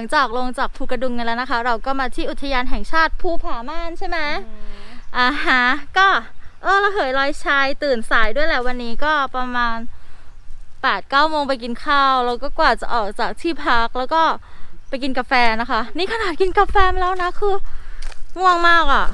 งจากลงจากภูกระดึงกันแล้วนะคะ เราก็มาที่อุทยานแห่งชาติภูผาม่านใช่ไหมอ่าฮะก็เออระเหยลอยชายตื่นสายด้วยแหละวันนี้ก็ประมาณ8ปดเก้าโมงไปกินข้าวแล้วก็กว่าจะออกจากที่พักแล้วก็ไปกินกาแฟนะคะ นี่ขนาดกินกาแฟมาแล้วนะคือง่วงมากอะ่ะ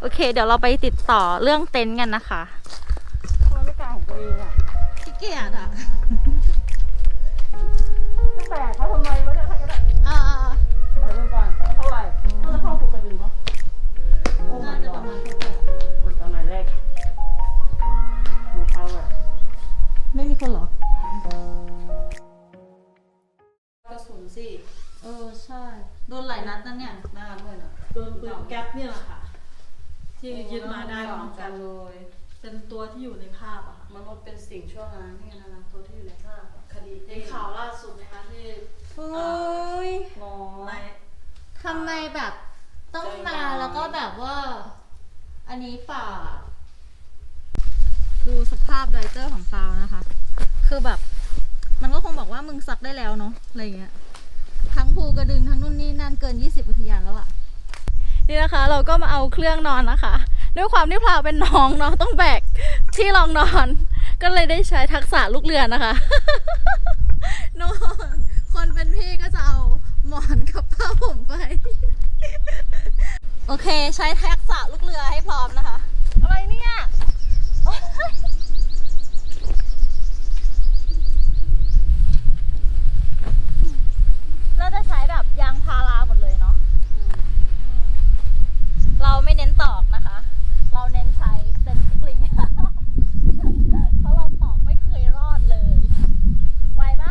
โอเค เดี๋ยวเราไปติดต่อเรื่องเต็นท์กันนะคะทำไมไม่กางของตัวเองอะขี้เกียจอะจะแบกเขาทำไมวะ น่าจะประมาณคนตอนไหนแรกหนูเข้าอะไม่มีคนเหรอ กระสุนสิเออใช่ โดนหลายนัดนั่นเนี่ย หน้าด้วยนะโดนปืนแก๊ปเนี่ยแหละค่ะ ที่ยึดมาได้พร้อมกันเลย เป็นตัวที่อยู่ในภาพอะค่ะมันมันเป็นสิ่งชั่วร้ายนี่นะนะตัวที่อยู่ในภาพอะคดีในข่าวล่าสุดนะคะที่โอ้ยน้อในยทำไมแบบต้องมาแล้วก็แบบว่า อันนี้ฝ่า ดูสภาพไดเจอร์ของฟาวนะคะ คือแบบ มันก็คงบอกว่ามึงซักได้แล้วเนาะอะไรเงี้ย ทั้งภูกระดึงทั้งนู่นนี่นั่นเกิน 20 อุทยานแล้วอะนี่นะคะ เราก็มาเอาเครื่องนอนนะคะ ด้วยความที่พราวเป็นน้องเนาะต้องแบกที่รองนอน ก็เลยได้ใช้ทักษะลูกเรือนะคะนอนคนเป็นพี่ก็จะเอาหมอนกับผ้าห่มไป โอเค ใช้ทักษะลูกเรือให้พร้อมนะคะ อะไรเนี่ยโอ๊ยเราจะใช้แบบยางพาราหมดเลยเนาะอืมเราไม่เน้นตอกนะคะ เราเน้นใช้เป็นสปริง เพราะเราตอกไม่เคยรอดเลย ไหวไหม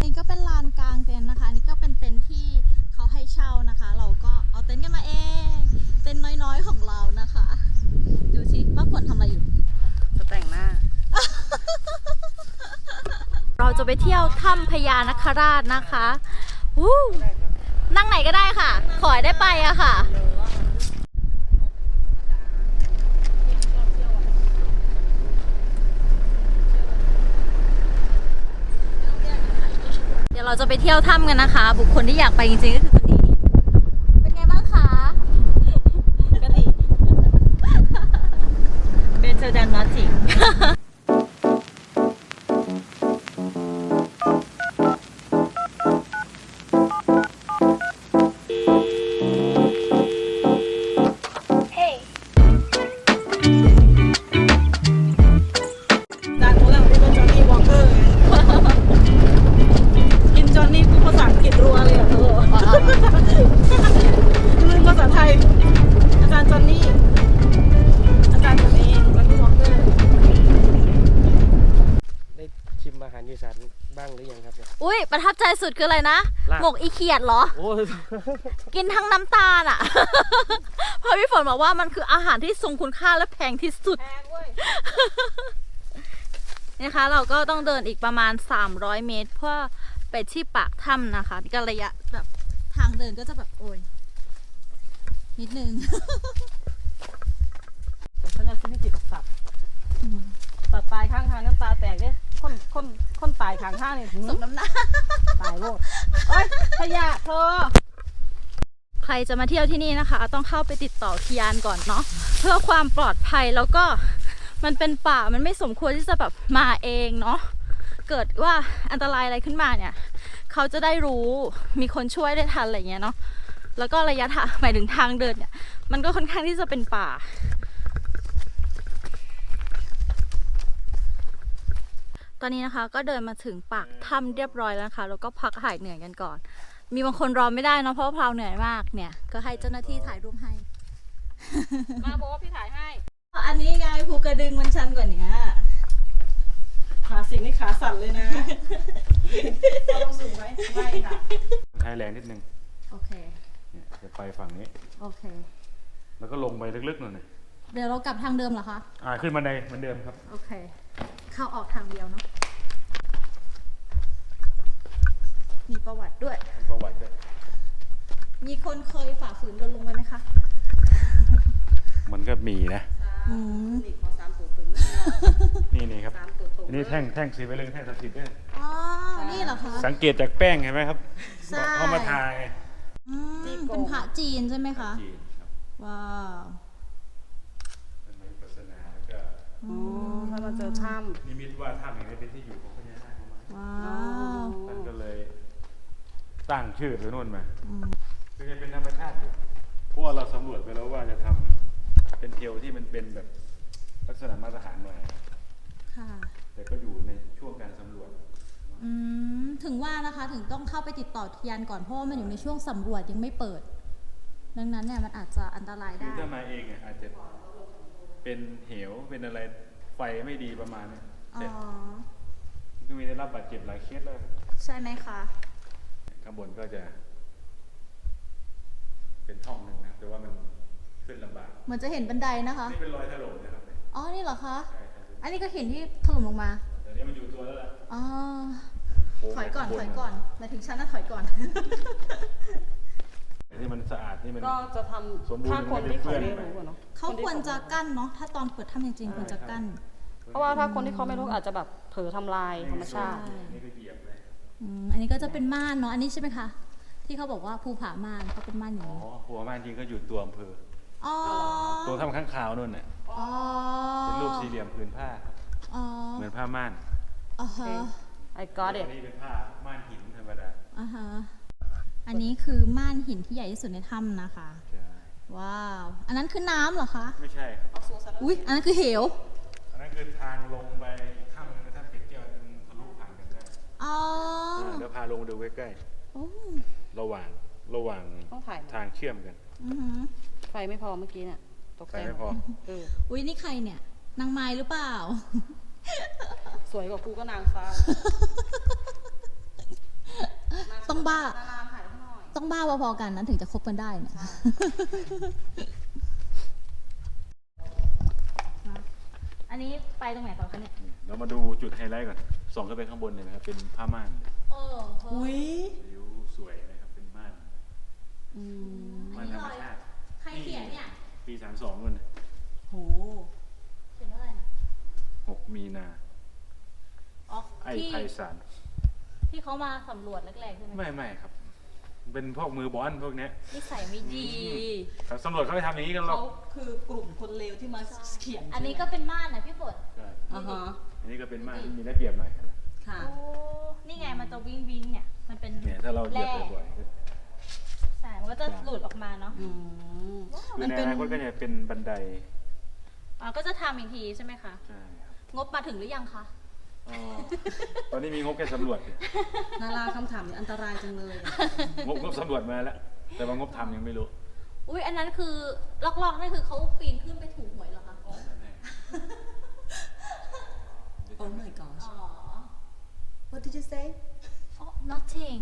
นี่ก็เป็นลานกลางเต็นท์นะคะอันนี่ก็เป็นเต็นท์ที่เขาให้เช่านะคะ เราก็เอาเต็นท์กันมาเอง เต็นท์น้อยๆของเรานะคะ ดูสิป้าฝนทำอะไรอยู่ จะแต่งหน้า เราจะ ไปเที่ยวถ้ำพญานคราชนะคะวู้นั่งไหนก็ได้ค่ะ ขอได้ไปอะค่ะ เดี๋ยวเราจะไปเที่ยวถ้ำกันนะคะ บุคคลที่อยากไปจริงๆก็คือคนนี้ งหรือยังครับเนี่ย อุ้ยประทับใจสุดคืออะไรนะ ลาบ หมกอีเขียดเหรอ โอ้ กินทั้งน้ำตาลอะ เพราะพี่ฝนบอกว่ามันคืออาหารที่ทรงคุณค่าและแพงที่สุด แพงเว้ย นะคะ เราก็ต้องเดินอีกประมาณ 300 เมตร เพื่อไปที่ปากถ้ำนะคะก็ระยะแบบทางเดินก็จะแบบโอยนิดนึงแต่ฉันจะซื้อจิตกับสัตว์สัตว์ตายข้างทางน้ำตาแตกเนี่ย คนคนคนตายข้างทางเนี่ยหืมสมน้ำหน้าตายโลดโอ๊ยขยะเธอ ใครจะมาเที่ยวที่นี่นะคะ ต้องเข้าไปติดต่ออุทยานก่อนเนาะเพื่อความปลอดภัยแล้วก็มันเป็นป่ามันไม่สมควรที่จะแบบมาเองเนาะเกิดว่าอันตรายอะไรขึ้นมาเนี่ย เขาจะได้รู้มีคนช่วยได้ทันอะไรเงี้ยเนาะแล้วก็ระยะทางหมายถึงทางเดินเนี่ย มันก็ค่อนข้างที่จะเป็นป่า ตอนนี้นะคะก็เดินมาถึงปากถ้ำเรียบร้อยแล้วนะคะแล้วก็พักหายเหนื่อยกันก่อน มีบางคนรอไม่ได้เนอะเพราะว่าพราวเหนื่อยมากเนี่ย ก็ให้เจ้าหน้าที่ถ่ายรูปให้ มาบอกว่าพี่ถ่ายให้ อันนี้ไงภูกระดึงมันชันกว่านี้ขาสิงนี่ขาสั่นเลยนะเราลงสูงไหมไม่ค่ะใช้แรงนิดนึงโอเคเนี่ยจะไปฝั่งนี้ โอเค แล้วก็ลงไปลึกๆหน่อยหนึ่ง เดี๋ยวเรากลับทางเดิมเหรอคะ อ่าขึ้นบันไดเหมือนเดิมครับ โอเค เข้าออกทางเดียวเนาะ มีประวัติด้วยมีประวัติด้วยมีคนเคยฝ่าฝืนเดินลงไปไหมคะ มันก็มีนะ อืม นี่ขอสามตัวตึงนี่นี่ครับ สามตัวตรงอันนี้แท่งแท่งสีไว้เลยแท่งศักดิ์สิทธิ์ด้วยอ๋อนนี่เหรอคะ สังเกตจากแป้งเห็นไหมครับใช่ เขามาทายอืมเป็นพระจีนใช่ไหมคะ จีนครับว้าว เป็นไม้ปรัสนาแล้วก็ อ๋อถ้ามาเจอถ้นิมิตว่าถ้ำแห่งนี้เป็นที่อยู่ของพญานาคเอาไว้ว้าำอ๋อวท่านก็เลยตั้งชื่อหรือนู่นมาอืมคือยังเป็นธรรมชาติอยู่เพราะว่าเราสำรวจไปแล้วว่าจะทำเป็นเทลที่มันเป็นแบบลักษณะมาตรฐานหน่อยค่ะแต่ก็อยู่ในช่วงการสำรวจอืมถึงว่านะคะถึงต้องเข้าไปติดต่ออุทยานก่อนเพราะว่ามันอยู่ในช่วงสำรวจยังไม่เปิด ดังนั้นเนี่ยมันอาจจะอันตรายคืได้อถ้ามาเองอะอาจจะ เป็นเหวเป็นอะไรไฟไม่ดีประมาณเนี้ยอ๋เสร็จอก็มีได้รับบาดเจ็บหลายเคสเลยใช่ไหมคะ ข้างบนก็จะ เป็นห้องหนึ่งนะครับแต่ว่ามันขึ้นลำบากเหมือนจะเห็นบันไดนะคะ นี่เป็นรอยถล่มนะครับเนี่ยอ๋อ นี่เหรอคะ ใช่ครับอันนี้ก็เห็นที่ถล่มลงมา แต่นี้มันอยู่ตัวแล้วล่ะอ๋อโค้งถอยก่อนข้างบถอยก่อนหมายถึงฉันน่ะถอยก่อนแต่ที่มันสะอาดนี่มัน ก็จะทสมบูรณ์ำถ้าคนที่เขาไม่รู้อะเนาะ เขาควรจะกั้นเนาะถ้าตอนเปิดถ้ำจริงๆควรจะกั้น เพราะว่าถ้าคนที่เขาไม่รู้อาจจะแบบเผลอทำลายธรรมชาตินี่ก็เหยียบเลยอืมอันนี้ก็จะเป็นม่านเนาะอันนี้ใช่ไหมคะ ที่เขาบอกว่าภูผาม่านเขาเป็นม่านอย่างอ๋อนี้หัวมันจริงก็อยู่ตัวอำเภออ๋อตัวถ้ำข้างขาวนู่นน่ะอ๋อเป็นรูปสี่เหลี่ยมผืนผ้า อ๋อเหมือนผ้าม่านอ่าฮะ I got อั it นนี้เป็นผ้าม่านหินธรรมดา อ่าฮะอันนี้คือม่านหินที่ใหญ่ที่สุดในถ้ำนะคะใช่ ว้าว อันนั้นคือน้ำเหรอคะ ไม่ใช่ครับ อุ๊ย อันนั้นคือเหว อันนั้นคือทางลงไปอีกถ้ำหนึงนะถ้ำเก็บแก้วมันทะลุผ่านกันได้อ๋ออ่าเดี๋ยวพาลงดูใกล้โอ้ๆระหว่างระหว่างต้องถ่ายทางเชื่อมกันอือหือไฟไม่พอเมื่อกี้เนี่ยตกไปใจไม่พอ เออ อุ๊ย นี่ใครเนี่ย นางไม้หรือเปล่า สวยกว่ากูก็นางฟ้า ต้องบ้า ต้องบ้าพอๆกันนั้นถึงจะคบกันได้เนี่ยอันนี้ไปตรงไหนต่อคะเนี่ยนี่เรามาดูจุดไฮไลท์ก่อนส่องขึ้นไปข้างบนเลยนะครับ เป็นผ้าม่านโอ้โหอุ้ยวิวสวยนะครับเป็นม่านอืมม่านธรรมชาติใครเขียนเนี่ย ปีสามสองนู่นน่ะโหเขียนว่าอะไรนะหกมีนาอ๋อไอ้ที่ไพศาลที่เขามาสำรวจแรกๆใช่ไหมไม่ไม่ครับ เป็นพวกมือบอลพวกเนี้ย นิสัยไม่ดีแต่สำรวจเขาไม่ทำอย่างนี้กันหรอกคือกลุ่มคนเลวที่มาเขียนอันนี้ก็เป็นม่านนะพี่ฝนใช่อ่าฮะอันนี้ก็เป็นม่านที่มีระเบียบหน่อยนะค่ะ โอ้นี่ไงมันจะวิ่งวิ่งเนี่ย มันเป็นเนี่ยถ้าเราเหยียบแร่บ่อยๆก็ใช่มันก็จะหลุดออกมาเนาะอืมคือในอนาคตก็จะเป็นบันไดอ๋อก็จะทำอีกทีใช่ไหมคะ ใช่ครับงบมาถึงหรือยังคะ อ๋อตอนนี้มีงบแค่สำรวจอยู่นาราคำถามนี่อันตรายจังเลยอะงบงบสำรวจมาแล้ว แต่ว่างบทำยังไม่รู้ อุ้ยอันนั้นคือลอกๆนั่นคือเขาปีนขึ้นไปถูกหวยเหรอคะ Oh my gosh อ๋อ What did you say อ๋อ nothing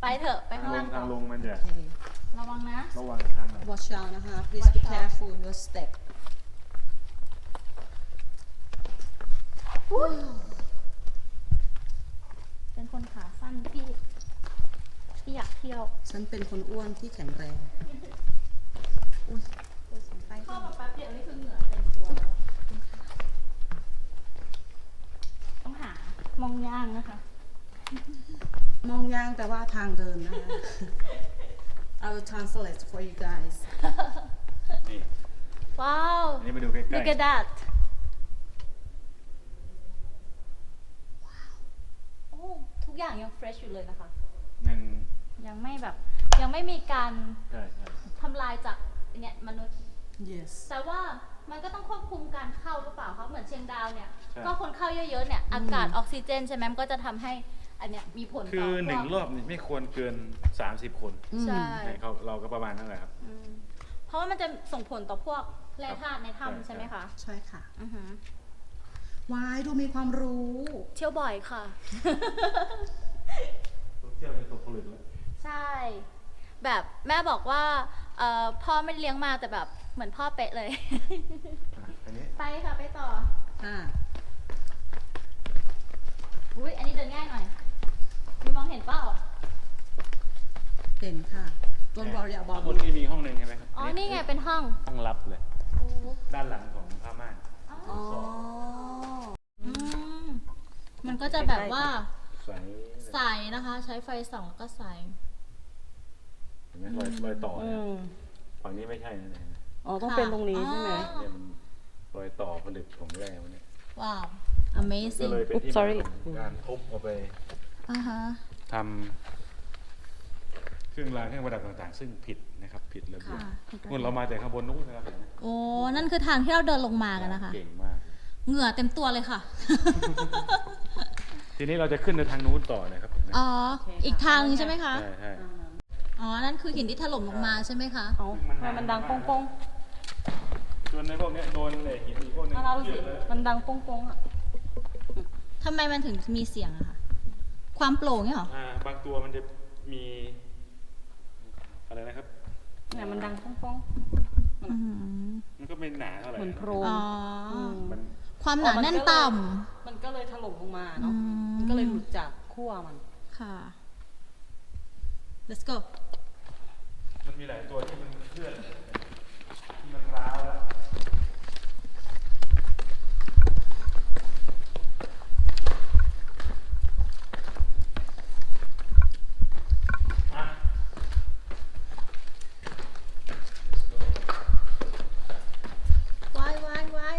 ไปเถอะไปทาข้างงลล่างงต่ทางลองมันจะระวังนะ ระวังทางหน่อย Watch out นะคะ Please be careful your step เป็นคนขาสั้นที่ที่อยากเที่ยว ฉันเป็นคนอ้วนที่แข็งแรงเข้ามาแป๊บเดียวนี่คือเหงื่อเต็มตัวแล้วต้องหามองย่างนะคะ มองยางแต่ว่าทางเดินนะคะ I will translate for you guys นี่ว้าว อันนี้มาดูใกล้ Look at that ว้าว โอ้ ทุกอย่างยัง fresh อยู่เลยนะคะๆยังยังไม่แบบ ยังไม่มีการใช่ใช่ทำลายจากเนี่ยมนุษย์ yes แต่ว่ามันก็ต้องควบคุมการเข้าหรือเปล่าคะเหมือนเชียงดาวเนี่ยใช่ก็คนเข้าเยอะๆเนี่ย อากาศออกซิเจนใช่ไหมมันก็จะทำให้อันเนี้ยมีผลต่อคือหนึ่งพวกรอบนี่ไม่ควรเกิน 30 คนใช่ใช่เขาเราก็ประมาณนั้นแหละครับ อืมเพราะว่ามันจะส่งผลต่อพวกแร่ธาตุในใช่ ถ้ำใช่ไหมคะใช่ค่ะอือหือวายดูมีความรู้ เที่ยวบ่อยค่ะเที่ยวเป็นตกผลึกแล้วใช่ แบบแม่บอกว่าเอ่อพ่อไม่ได้เลี้ยงมาแต่แบบเหมือนพ่อเป๊ะเลยอันนี้ไปค่ะไปต่อค่ะอุ้ยอันนี้เดินง่ายหน่อยมีมองเห็นเปล่าเห็นค่ะ Don't worry ข้า about งบน it นี่มีห้องหนึ่งใช่ไหมครับอ๋อ นี่ไงเป็นห้องห้องลับเลย โอ้ด้านหลังของผ้าม่าน อ๋อ อืมมันก็จะแบบว่าใส ใสนะคะ ใช้ไฟส่องแล้วก็ใส เห็นไหมรอยรอยต่ออืเนี่ยมฝั่งนี้ไม่ใช่นะเนี่ยอ๋อต้องเป็นตรงนี้ใช่ไหมอ๋อเนี่ยมันรอยต่อผลึกของแร่มันเนี่ยว้าว ก็ amazing เลยเป็นที่ Oops, sorry มาของการทุบเอาไปอ่าฮะทำเครื่องรางเครื่องประดับต่างๆ ซึ่งผิดนะครับ ผิดระเบียบค่ะ นู่นเรามาจากข้างบนนู้นนะครับเห็นไหมโอ้ นั่นคือทางที่เราเดินลงมากันนะคะ เก่งมาก เหงื่อเต็มตัวเลยค่ะ ทีนี้เราจะขึ้นในทางนู้นต่อนะครับเห็นไหมอ๋อ อีกทางนึงใช่ไหมคะ ใช่ใช่อ๋อ นั่นคือหินที่ถล่มลงมาใช่ไหมคะ เอาทำไมมันดังโป้งโป้งส่วนในพวกเนี้ยโดนเหล็กหินอีกพวกนี้ๆมาเราดูสิมันดังโป้งโป้งๆอะ ทำไมมันถึงมีเสียงอะคะ ความโปร่งเนี่ยเหรอ อ่าบางตัวมันจะมีอะไรนะครับ เนี่ยมันดังโป้งโป้งอื้อหือมันก็ไม่หนาเท่าไหร่เหมือนโพรนะงอ๋ออมมัน ความหนาแน่นต่มันก็เลยถล่มลงมาำเนาะอืมันก็เลยหลุดจากขั้วมัน ค่ะ let's go มันมีหลายตัวที่มันเคลื่อนที่มันร้าวแล้ว วายวายวาย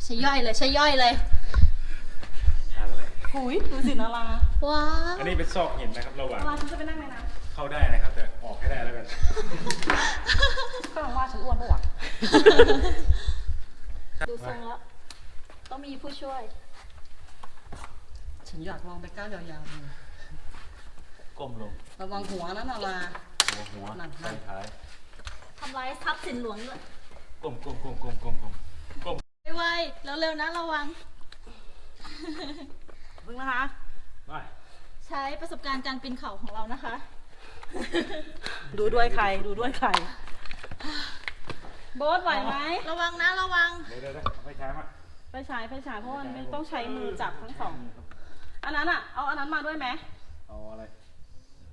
ใช่ย่อยเลยใช่ย่อยเลยอะไรหุยดูสินาราว้าวอันนี้เป็นซอกหินนะครับระหว่างนาราฉันจะไปนั่งในน้เข้าได้นะครับแต่ออกให้ได้แล้วกันำก็ลองว่าฉันอ้วนปะวะดูทรงแล้วต้องมีผู้ช่วย ฉันอยากลองไปก้าวยาวๆดูก้มลงระวังหัวนะนาราหัวหัวนั่นนั่นท้ายทำลายทรัพย์สินหลวงด้วยก้มก้มก้มก้มก้มก้มก้มไวๆแล้วเร็วๆนะระวังเพิ่งนะคะ ไปใช้ประสบการณ์การปีนเขาของเรานะคะ ดูด้วยใคร ดูด้วยใคร โบ๊ทไหวไหมระวังนะระวัง เดี๋ยวเดี๋ยวเดี๋ยวไม่ใช้มาไปฉายไปฉายเพราะมันไม่ต้องใช้มือจับทั้งสอง อันนั้นอะ เอาอันนั้นมาด้วยไหมเอาอะไร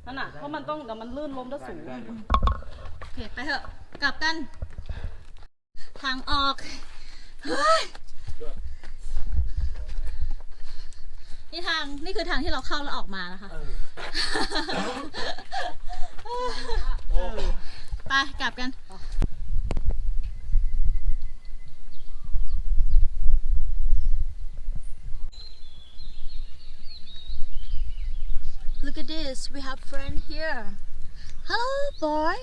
นั่นอะ เพราะมันต้องเดี๋ยวมันลื่นล้มจะสูงได้อยู่ โอเค ไปเถอะ กลับกัน ทางออกเฮ้ย นี่ทางนี่คือทางที่เราเข้าแล้วออกมานะคะ ไปกลับกัน Look at this. We have friend here. Hello, boy.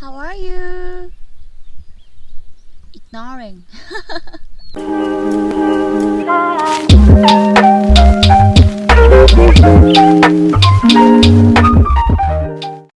How are you? snoring.